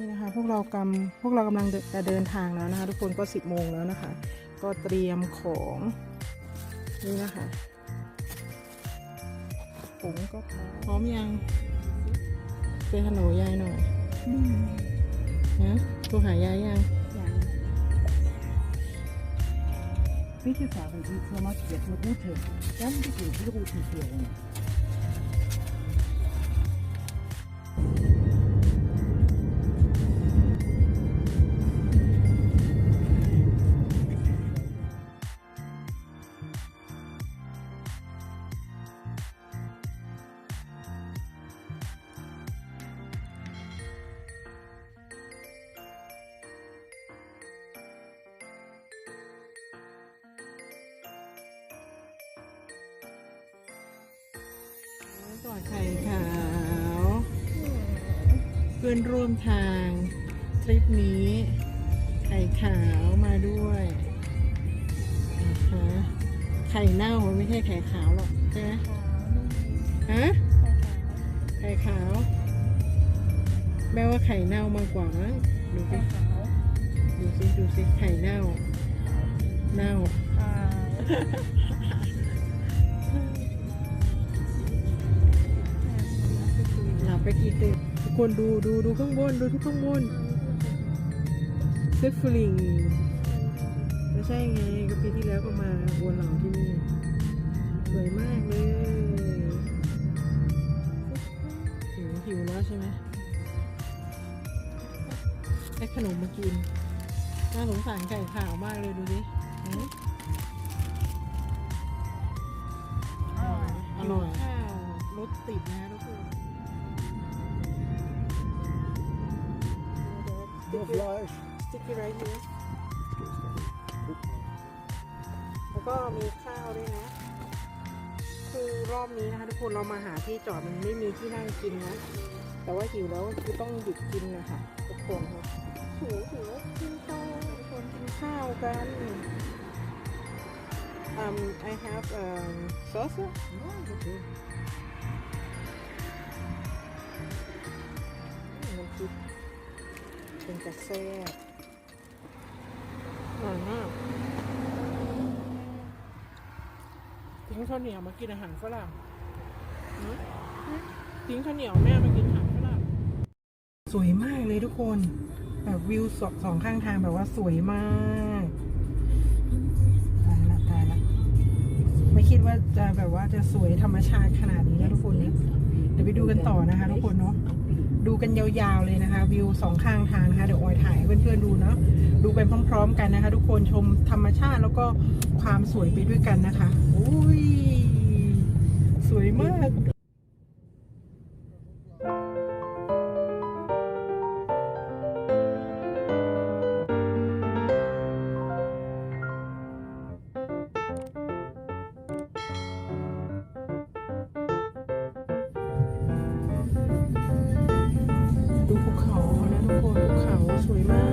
นี่นะคะพวกเรากำพวกเรากำลังจะเดินทางแล้วนะคะ ทุกคนก็สิบโมงแล้วนะคะ ก็เตรียมของนี่นะคะผมก็พร้อมพร้อมยังเจอฮัลโหลยายหน่อยนะโทรหายายยัง Welche Farbe die Firma jetzt eine gute? Dann bitte die Routenführung. อนไข่ขาว เพื่อนร่วมทางทริปนี้ ไข่ขาวมาด้วยนะคะไข่เน่าไม่ใช่ไข่ขาวหรอกใช่ไหมฮะไข่ขาวแม่ว่าไข่เน่ามากกว่ามั้งดูสิดูสิดูสิไข่เน่า เน่า กี่ตึกทุกคนดูดูดูข้างบนดูทุกข้างบนเซฟฟลิงไม่ใช่ไงก็ปีที่แล้วก็มาวนหลังที่นี่สวยมากเลยหิวหิวแล้วใช่ไหมได้ขนมมากินน่าสงสารไก่ขาวมากเลยดูดิหืมอร่อยข้าวรถติดนะทุกคน Der Fleisch. sticky right here แล้วก็มีข้าวด้วยนะ คือรอบนี้นะคะทุกคนเรามาหาที่จอดมันไม่มีที่นั่งกินนะ แต่ว่าหิวแล้วคือต้องหยุดกินนะคะทุกคนครับหิวหิวกินข้าวทุกคนกินข้าวกัน um I have um salsa Ja, ist okay. เป็นกระแซ่บอร่อยมากทิ้งข้าวเหนียวมากินอาหารฝรั่งทิ้งข้าวเหนียวแม่มากินอาหารฝรั่งสวยมากเลยทุกคน แบบวิวสองสองข้างทางแบบว่าสวยมากตายละตายละไม่คิดว่าจะแบบว่าจะสวยธรรมชาติขนาดนี้นะทุกคนเนี่ยเดี๋ยวไปดูกันต่อนะคะทุกคนเนาะ ดูกันยาวๆเลยนะคะ วิวสองข้างทางนะคะเดี๋ยวออยถ่ายให้เพื่อนๆดูเนาะดูไปพร้อม ๆ กันนะคะ ทุกคนชมธรรมชาติแล้วก็ความสวยไปด้วยกันนะคะอุ้ยสวยมาก ภูเ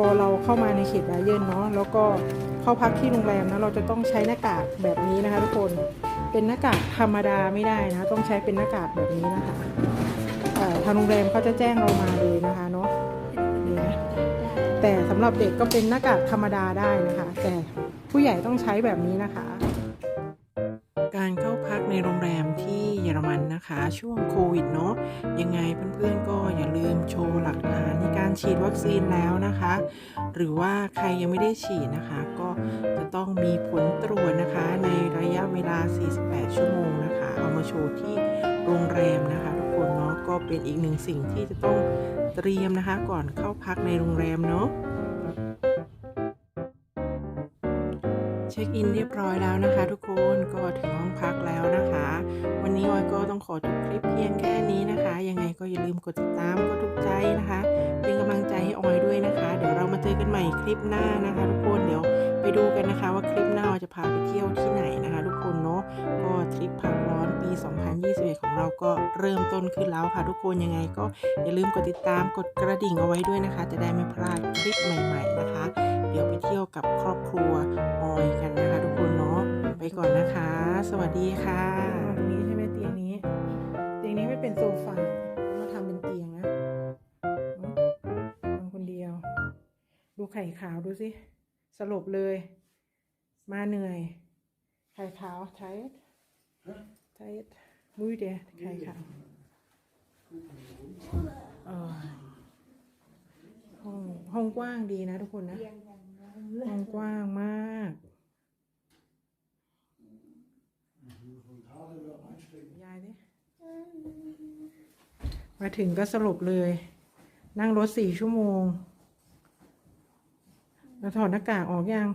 อเราเข้ามาในเขตบาเยิร์นเนาะแล้วก็เข้าพักที่โรงแรมนะเราจะต้องใช้หน้ากากแบบนี้นะคะทุกคนเป็นหน้ากากธรรมดาไม่ได้นะ ต้องใช้เป็นหน้ากากแบบนี้นะคะทางโรงแรมเขาจะแจ้งเรามาเลยนะคะเนาะนี่นะแต่สำหรับเด็กก็เป็นหน้ากากธรรมดาได้นะคะ แต่ผู้ใหญ่ต้องใช้แบบนี้นะคะ การเข้าพักในโรงแรมที่เยอรมันนะคะ ช่วงโควิดเนาะยังไงเพื่อนๆก็อย่าลืมโชว์หลักฐานในการฉีดวัคซีนแล้วนะคะ หรือว่าใครยังไม่ได้ฉีดนะคะ ก็จะต้องมีผลตรวจนะคะ ในระยะเวลา 48 ชั่วโมงนะคะ เอามาโชว์ที่โรงแรมนะคะทุกคนเนาะก็เป็นอีกหนึ่งสิ่งที่จะต้องเตรียมนะคะ ก่อนเข้าพักในโรงแรมเนาะ เช็คอินเรียบร้อยแล้วนะคะทุกคนก็ถึงห้องพักแล้วนะคะ วันนี้ออยก็ต้องขอจบคลิปเพียงแค่นี้นะคะ ยังไงก็อย่าลืมกดติดตามกดถูกใจนะคะ เป็นกำลังใจให้ออยด้วยนะคะ เดี๋ยวเรามาเจอกันใหม่คลิปหน้านะคะ ทุกคนเดี๋ยวไปดูกันนะคะว่าคลิปหน้าออยจะพาไปเที่ยวที่ไหนนะคะ ทุกคนเนาะก็ทริปพักร้อนปี 2021 ของเราก็เริ่มต้นขึ้นแล้วค่ะ ทุกคนยังไงก็อย่าลืมกดติดตามกดกระดิ่งเอาไว้ด้วยนะคะ จะได้ไม่พลาดคลิปใหม่ ๆนะคะ เที่ยวกับครอบครัวออยกันนะคะทุกคนเนาะไปก่อนนะคะ สวัสดีค่ะตรงนี้ใช่ไหมเตียงนี้ เตียงนี้ไม่เป็นโซฟามาทำเป็นเตียงนะนอนคนเดียว ดูไข่ขาวดูสิสลบเลย มาเหนื่อย ไข่ขาวไทยไทยมุ้ยเดียไข่ขาวห้องห้องกว้างดีนะทุกคนนะ กว้างมาก ยายดิมาถึงก็สรุปเลย นั่งรถสี่ชั่วโมง แล้วถอดหน้ากากออกยัง